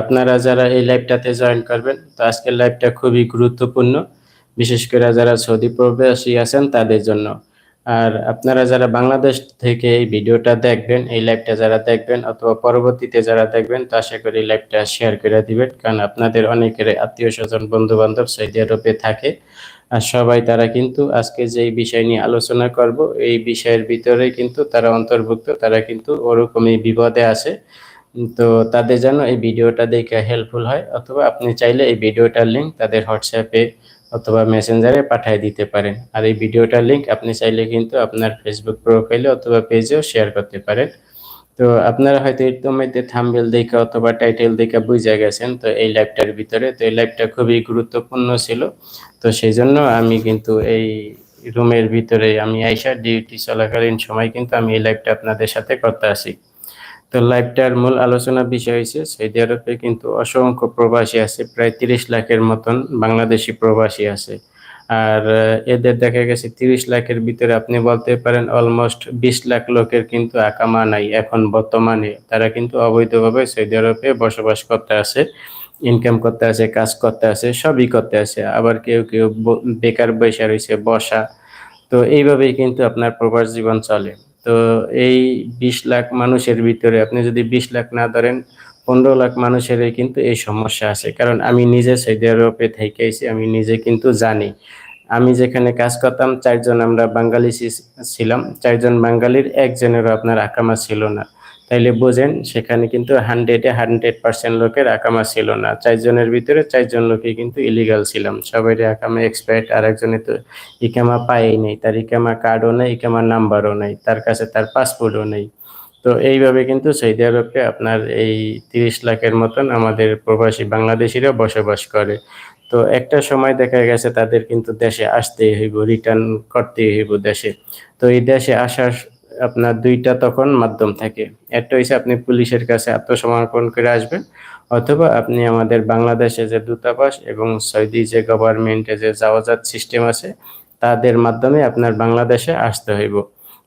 আপনারা যারা এই লাইভটাতে জয়েন করবেন, তো আজকের লাইভটা খুবই গুরুত্বপূর্ণ। বিশেষ করে যারা সৌদি প্রবাসী আছেন, তাদের জন্য। আর আপনারা যারা বাংলাদেশ থেকে এই ভিডিওটা দেখবেন, এই লাইভটা যারা দেখবেন, অথবা পরবর্তীতে যারা দেখবেন, তো আশা করি লাইভটা শেয়ার করে দিবেন। কারণ আপনাদের অনেকের আত্মীয় স্বজন বন্ধু বান্ধব সৌদি আরবে থাকে। আর সবাই তারা কিন্তু আজকে যে বিষয় নিয়ে আলোচনা করব, এই বিষয়ের ভিতরে কিন্তু তারা অন্তর্ভুক্ত, তারা কিন্তু ওরকমই বিপদে আছে। তো তাদের যেন এই ভিডিওটা দেখে হেল্পফুল হয়, অথবা আপনি চাইলে এই ভিডিওটার লিঙ্ক তাদের হোয়াটসঅ্যাপে অথবা মেসেঞ্জারে পাঠিয়ে দিতে পারেন। আর এই ভিডিওটার লিঙ্ক আপনি চাইলে কিন্তু আপনার ফেসবুক প্রোফাইলে অথবা পেজেও শেয়ার করতে পারেন। তো আপনারা হয়তো ইতিমধ্যে থাম্বেল দেখে অথবা টাইটেল দেখে বুঝে গেছেন, তো এই লাইভটার ভিতরে। তো এই লাইভটা খুবই গুরুত্বপূর্ণ ছিল। তো সেই জন্য আমি কিন্তু এই রুমের ভিতরে আমি আইসা ডিউটি চলাকালীন সময় কিন্তু আমি এই লাইভটা আপনাদের সাথে করতে আসি। তো লাইভটার মূল আলোচনা বিষয় হয়েছে সৌদি আরবে কিন্তু অসংখ্য প্রবাসী আছে, প্রায় তিরিশ লাখের মতন বাংলাদেশি প্রবাসী আছে। আর এদের দেখা গেছে তিরিশ লাখের ভিতরে আপনি বলতে পারেন অলমোস্ট বিশ লাখ লোকের কিন্তু আকামা নাই এখন বর্তমানে। তারা কিন্তু অবৈধভাবে সৌদি আরবে বসবাস করতে আছে ইনকাম করতে আছে, কাজ করতে আছে, সবই করতে আছে। আবার কেউ কেউ বেকার বৈশা রয়েছে, বসা। তো এইভাবেই কিন্তু আপনার প্রবাস জীবন চলে। তো এই বিশ লাখ মানুষের ভিতরে আপনি যদি বিশ লাখ না ধরেন, পনেরো লাখ মানুষের কিন্তু এই সমস্যা আছে। কারণ আমি নিজে সৌদি আরবে থেকে আমি নিজে কিন্তু জানি। আমি যেখানে কাজ করতাম, চারজন আমরা বাঙালি ছিলাম, চারজন বাঙালির একজনেরও আপনার আকামা ছিল না। তাইলে বোঝেন, সেখানে কিন্তু হান্ড্রেডে হান্ড্রেড পার্সেন্ট লোকের আকামা ছিল না। চারজনের ভিতরে চারজন লোকে কিন্তু ইলিগাল ছিলাম। সবাই আকামা এক্সপায়ার্ড আর একজনে তো ইকামা পায়ই নেই। তার ইকামা কার্ডও নেই ইকামার নাম্বারও নেই, তার কাছে তার পাসপোর্টও নেই। তো এইভাবে কিন্তু সৌদি আরবে আপনার এই তিরিশ লাখের মতন আমাদের প্রবাসী বাংলাদেশিরা বসবাস করে। তো একটা সময় দেখা গেছে তাদের কিন্তু দেশে আসতেই হইব রিটার্ন করতেই হইব দেশে। তো এই দেশে আসার আপনার দুইটা তখন মাধ্যম থাকে। একটা হচ্ছে আপনি পুলিশের কাছে আত্মসমর্পণ করে আসবেন, অথবা আপনি আমাদের বাংলাদেশে যে দূতাবাস এবং সৌদি যে গভর্নমেন্টে যে যাওয়াজাত সিস্টেম আছে, তাদের মাধ্যমে আপনার বাংলাদেশে আসতে হইব।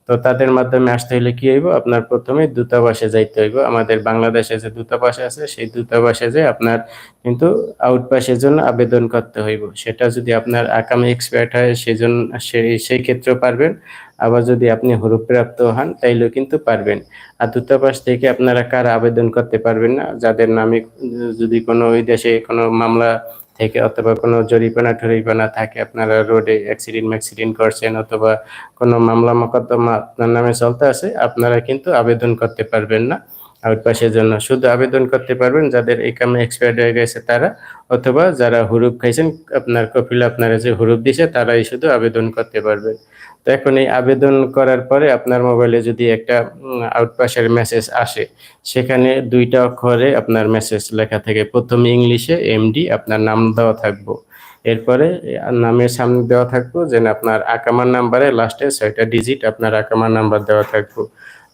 তো তাদের মাধ্যমে আসতে হলে কি হইব? আপনার প্রথমে দূতাবাসে যাইতে হইব। আমাদের বাংলাদেশে যে দূতাবাস আছে, সেই দূতাবাসে যে আপনার কিন্তু আউটপাসের জন্য আবেদন করতে হইব, সেটা যদি আপনার আকামে এক্সপায়ার্ট হয় সেই জন্য সেই সেই ক্ষেত্রেও পারবেন। আবার যদি আপনি হরুপ্রাপ্ত হন, তাইলেও কিন্তু পারবেন। আর দূতাবাস থেকে আপনারা কার আবেদন করতে পারবেন না? যাদের নামে যদি কোনো ওই দেশে কোনো মামলা থেকে অথবা কোনো জরিপানা টরিপানা থাকে, আপনারা রোডে অ্যাক্সিডেন্ট ম্যাক্সিডেন্ট করছেন অথবা কোনো মামলা মকদ্দমা আপনার নামে চলতে আছে, আপনারা কিন্তু আবেদন করতে পারবেন না। আউটপাসের জন্য শুধু আবেদন করতে পারবেন যাদের এই কামে এক্সপায়ার্ড হয়ে গেছে তারা, অথবা যারা হুরুপ খাইছেন, আপনার কপিল আপনারা যে হুরুপ দিছে, তারাই শুধু আবেদন করতে পারবেন তো এখন এই আবেদন করার পরে আপনার মোবাইলে যদি একটা আউটপাসের মেসেজ আসে, সেখানে দুইটা অক্ষরে আপনার মেসেজ লেখা থাকে। প্রথমে ইংলিশে এমডি আপনার নাম দেওয়া থাকব। এরপরে নামের সামনে দেওয়া থাকব, যেন আপনার আকামার নাম্বারে লাস্টে ছয়টা ডিজিট আপনার আকামার নাম্বার দেওয়া থাকব।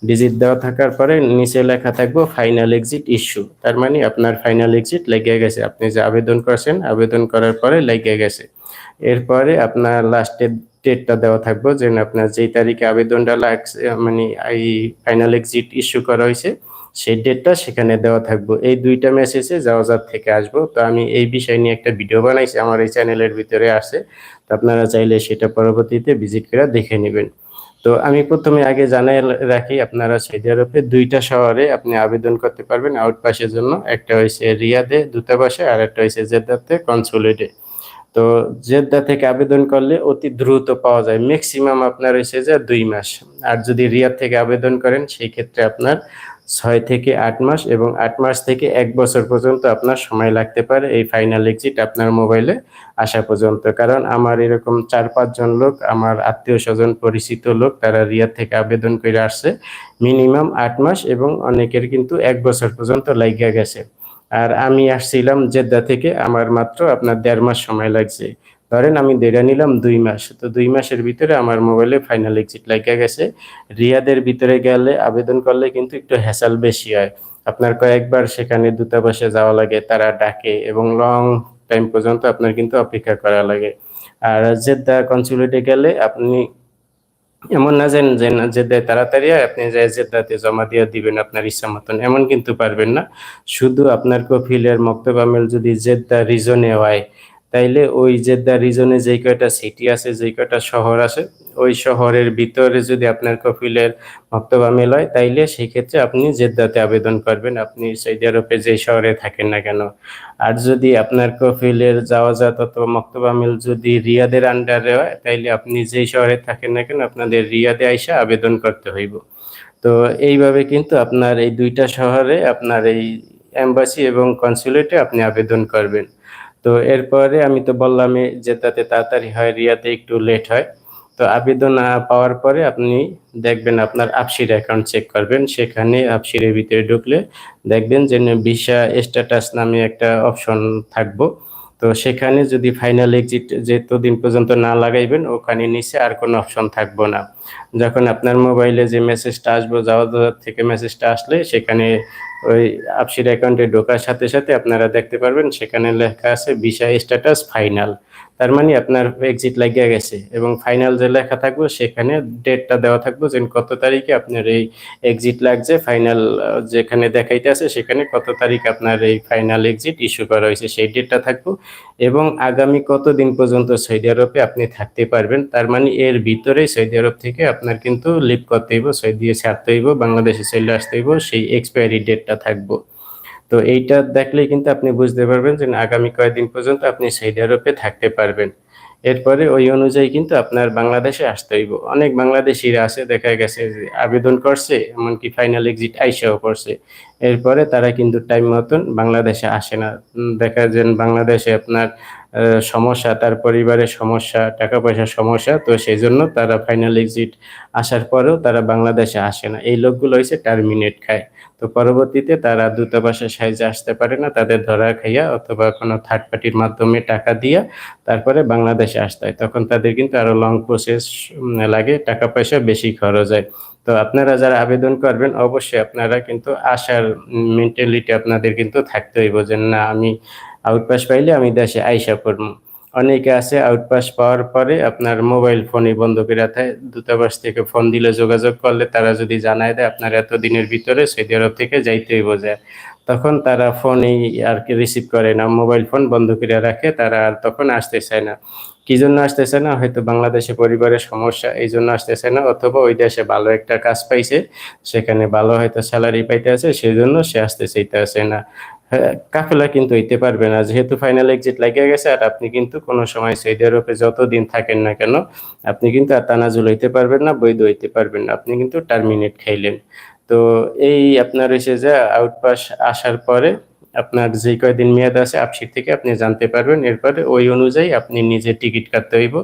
ডিজিট দেওয়া থাকার পরে নিচে লেখা থাকব ফাইনাল এক্সিট ইস্যু তার মানে আপনার ফাইনাল এক্সিট লেগে গেছে। আপনি যে আবেদন করছেন, আবেদন করার পরে লেগে গেছে। এরপরে আপনার লাস্টের ডেটটা দেওয়া থাকব, যে আপনার যেই তারিখে আবেদনটা লাগছে মানে এই ফাইনাল এক্সিট ইস্যু করা হয়েছে, সেই ডেটটা সেখানে দেওয়া থাকব। এই দুইটা মেসেজে যাওয়াজার থেকে আসব। তো আমি এই বিষয় নিয়ে একটা ভিডিও বানাইছি, আমার এই চ্যানেলের ভিতরে আছে তো আপনারা চাইলে সেটা পরবর্তীতে ভিজিট করে দেখে নেবেন। তো আমি প্রথমে আগে জানাই রাখি আপনারা সৌদি আরবে দুইটা শহরে আপনি আবেদন করতে পারবেন আউটপাসের জন্য। একটা হয়েছে রিয়াদে দূতাবাসে আর একটা হয়েছে জেদ্দাতে কনসুলেটে। তো জেদ্দা থেকে আবেদন করলে অতি দ্রুত পাওয়া যায়। ম্যাক্সিমাম আপনার হয়েছে যে দুই মাস। আর যদি রিয়াদ থেকে আবেদন করেন, সেই ক্ষেত্রে আপনার ছয় থেকে আট মাস এবং আট মাস থেকে এক বছর পর্যন্ত আপনার সময় লাগতে পারে এই ফাইনাল এক্সিট আপনার মোবাইলে আসা পর্যন্ত। কারণ আমার এরকম চার পাঁচজন লোক, আমার আত্মীয় স্বজন, পরিচিত লোক, তারা রিয়াদ থেকে আবেদন করে আসছে। মিনিমাম আট মাস এবং অনেকের কিন্তু এক বছর পর্যন্ত লাগিয়া গেছে। আর আমি আসছিলাম জেদ্দা থেকে, আমার মাত্র আপনার দেড় মাস সময় লাগছে। ধরেন আমি দেড়া নিলাম দুই মাস, তো দুই মাসের ভিতরে আমার মোবাইলে ফাইনাল এক্সিট লাগিয়ে গেছে। রিয়াদের ভিতরে গেলে আবেদন করলে কিন্তু একটু হ্যাসাল বেশি হয়। আপনার কয়েকবার সেখানে দূতাবাসে যাওয়া লাগে, তারা ডাকে এবং লং টাইম পর্যন্ত আপনার কিন্তু অপেক্ষা করা লাগে। আর জেদ্দা কনসুলেটে গেলে আপনি এমন না যে যে জেদ্দায় তাড়াতাড়ি আপনি যে জেদ্দাতে জমা দিয়ে দিবেন আপনার ইচ্ছা মতন, এমন কিন্তু পারবেন না। শুধু আপনার কফিলের মক্তব আমেল যদি জেদ্দা রিজনে হয় তাইলে ওই জেদ্দা রিজনে যেই কয়টা সিটি আছে, যেই কয়টা শহর আছে, ওই শহরের ভিতরে যদি আপনার কফিলের মক্তবা হয় তাইলে সেই ক্ষেত্রে আপনি জেদ্দাতে আবেদন করবেন। আপনি সৌদি আরবে যে শহরে থাকেন না কেন। আর যদি আপনার কফিলের যাওয়া যাত অথবা মক্তবা মেল যদি রিয়াদের আন্ডারে হয়, তাইলে আপনি যেই শহরে থাকেন না কেন, আপনাদের রিয়াদে আইসা আবেদন করতে হইব। তো এইভাবে কিন্তু আপনার এই দুইটা শহরে আপনার এই এম্বাসি এবং কনসুলেটে আপনি আবেদন করবেন। তো এরপরে আমি তো বললামই যে তাতে তাড়াতাড়ি হয় রিয়াতে একটু লেট হয়। তো আবেদন পাওয়ার পরে আপনি দেখবেন আপনার আপসির অ্যাকাউন্ট চেক করবেন। সেখানে আপসিরের ভিতরে ঢুকলে দেখবেন যে ভিসা স্ট্যাটাস নামে একটা অপশন থাকব। তো সেখানে যদি ফাইনাল এক্সিট যেতদিন পর্যন্ত না লাগাইবেন, ওখানে নিচে আর কোনো অপশন থাকব না। যখন আপনার মোবাইলে যে মেসেজটা আসব, যাওয়া থেকে মেসেজটা আসলে সেখানে ওই আপসির অ্যাকাউন্টে ঢোকার সাথে সাথে আপনারা দেখতে পারবেন, সেখানে লেখা আছে ভিসা স্ট্যাটাস ফাইনাল তার মানে আপনার এক্সিট লাগিয়ে গেছে এবং ফাইনাল যে লেখা থাকবে সেখানে ডেটটা দেওয়া থাকবে যে কত তারিখে আপনার এই এক্সিট লাগছে ফাইনাল যেখানে দেখাইতে আছে সেখানে কত তারিখ আপনার এই ফাইনাল এক্সিট ইস্যু করা হয়েছে সেই ডেটটা থাকব এবং আগামী কত দিন পর্যন্ত সৌদি আরবে আপনি থাকতে পারবেন, তার মানে এর ভিতরেই সৌদি আরব থেকে আপনার কিন্তু লিভ করতে হইব সৌদি ছাড়তে হইব, বাংলাদেশে চলে আসতে হইব, সেই এক্সপায়ারি ডেটটা থাকব। তো এইটা দেখলেই কিন্তু আপনি বুঝতে পারবেন যে আগামী কয়েকদিন পর্যন্ত আপনি সৌদি আরবে থাকতে পারবেন। এরপরে ওই অনুযায়ী কিন্তু আপনার বাংলাদেশে আসতে হইব। অনেক বাংলাদেশিরা আছে, দেখা গেছে যে আবেদন করছে, এমনকি ফাইনাল এক্সিট আইসাও করছে। এরপরে তারা কিন্তু টাইম মতন বাংলাদেশে আসে না। দেখা যান বাংলাদেশে আপনার সমস্যা, তার পরিবারের সমস্যা টাকা পয়সার সমস্যা, তো সেই জন্য তারা ফাইনাল এক্সিট আসার পরেও তারা বাংলাদেশে আসে না। এই লোকগুলো হয়েছে টার্মিনেট খায়। তো পরবর্তীতে তারা দূতাবাসের সাহায্যে আসতে পারে না, তাদের ধরা খাইয়া অথবা কোনো থার্ড পার্টির মাধ্যমে টাকা দিয়া তারপরে বাংলাদেশে আসতে হয়। তখন তাদের কিন্তু আরও লং প্রসেস লাগে টাকা পয়সা বেশি খরচ হয়। তো আপনারা যারা আবেদন করবেন, অবশ্যই আপনারা কিন্তু আসার মেন্টালিটি আপনাদের কিন্তু থাকতে হইব যে, না, আমি আউটপাস পাইলে আমি দেশে আইসা পড়ব। অনেকে আছে আউটপাস পাওয়ার পরে আপনার মোবাইল ফোনই বন্ধ করে দূতাবাস থেকে ফোন দিলে যোগাযোগ করলে তারা যদি জানায় দেয়, আপনার এত দিনের ভিতরে সৌদি আরব থেকে যাইতেই বোঝায় তখন তারা ফোনই আর কি রিসিভ করে না। মোবাইল ফোন বন্ধ করে রাখে, তারা আর তখন আসতে চায় না। কি জন্য আসতেছে না? হয়তো বাংলাদেশে পরিবারের সমস্যা, এই জন্য আসতেছে না। অথবা ওই দেশে ভালো একটা কাজ পাইছে, সেখানে ভালো হয়তো স্যালারি পাইতে আছে সেই জন্য সে আসতে চাইতে আসে না। কাফেলা কিন্তু হইতে পারবে না। যেহেতু ফাইনাল এক্সিট লাগিয়ে গেছে, আর আপনি কিন্তু কোনো সময় সৌদি আরবে যতদিন থাকেন না কেন, আপনি কিন্তু আর তানাজুল হইতে পারবেন না, বৈধ হইতে পারবেন না। আপনি কিন্তু টার্মিনেট খাইলেন। তো এই আপনার এসে যে আউটপাস আসার পরে আপনার যে কয়দিন মেয়াদ আছে, আপসির থেকে আপনি জানতে পারবেন। এরপরে ওই অনুযায়ী আপনি নিজের টিকিট কাটতে হইব।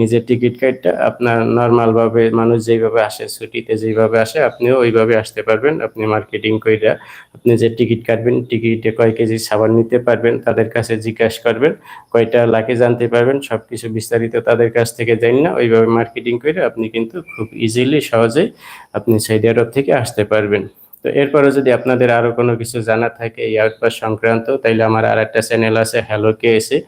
নিজের টিকিট কাটটা আপনার নর্মালভাবে মানুষ যেভাবে আসে, ছুটিতে যেভাবে আসে, আপনিও ওইভাবে আসতে পারবেন। আপনি মার্কেটিং কইরা আপনি যে টিকিট কাটবেন, টিকিটে কয় কেজি সাবান নিতে পারবেন, তাদের কাছে জিজ্ঞাসা করবেন। কয়টা লাগে জানতে পারবেন সব কিছু বিস্তারিত তাদের কাছ থেকে জানি না। ওইভাবে মার্কেটিং করে আপনি কিন্তু খুব ইজিলি সহজেই আপনি সৌদি আরব থেকে আসতে পারবেন। তো এরপরে যদি আপনাদের আরও কোনো কিছু জানা থাকে এই সংক্রান্ত, তাইলে আমার আর একটা চ্যানেল আছে হ্যালো কে এসে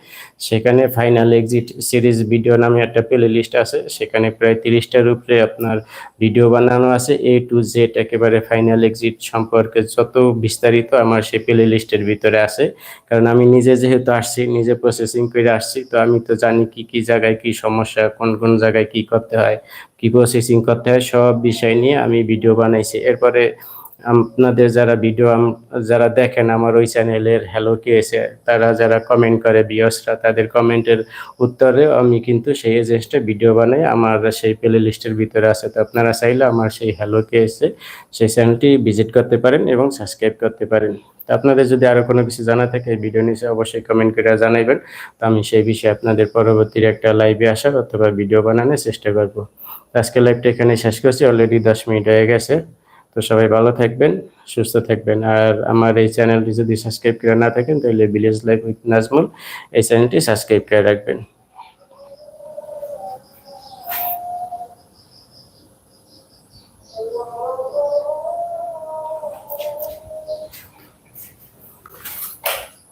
সেখানে ফাইনাল এক্সিট সিরিজ ভিডিও নামে একটা প্লে লিস্ট আছে, সেখানে প্রায় তিরিশটার উপরে আপনার ভিডিও বানানো আছে। এ টু জেড একেবারে ফাইনাল এক্সিট সম্পর্কে যত বিস্তারিত আমার সেই প্লে লিস্টের ভিতরে আছে। কারণ আমি নিজে যেহেতু আসছি, নিজে প্রসেসিং করে আসছি, তো আমি তো জানি কি কি জায়গায় কি সমস্যা, কোন কোন জায়গায় কি করতে হয়, কি প্রসেসিং করতে হয়, সব বিষয় নিয়ে আমি ভিডিও বানাইছি। এরপরে আপনাদের যারা ভিডিও যারা দেখেন আমার ওই চ্যানেলের হ্যালো কে এসে তারা যারা কমেন্ট করে বিয়সরা তাদের কমেন্টের উত্তরে আমি কিন্তু সেই এজেন্সটা ভিডিও বানাই। আমার সেই প্লে লিস্টের ভিতরে আছে। তো আপনারা চাইলে আমার সেই হ্যালো কে এসে সেই চ্যানেলটি ভিজিট করতে পারেন এবং সাবস্ক্রাইব করতে পারেন। তো আপনাদের যদি আরও কোনো কিছু জানা থাকে এই ভিডিও নিচে অবশ্যই কমেন্ট করে জানাইবেন। তো আমি সেই বিষয়ে আপনাদের পরবর্তীর একটা লাইভে আসার অথবা ভিডিও বানানোর চেষ্টা করব। আজকে লাইভটা এখানে শেষ করছি। অলরেডি দশ মিনিট হয়ে গেছে। তো সবাই ভালো থাকবেন, সুস্থ থাকবেন। আর আমার এই চ্যানেলটি যদি সাবস্ক্রাইব করে না থাকেন, তাহলে ভিলেজ লাইফ উইথ নাজমুল এই চ্যানেলটি সাবস্ক্রাইব করে রাখবেন।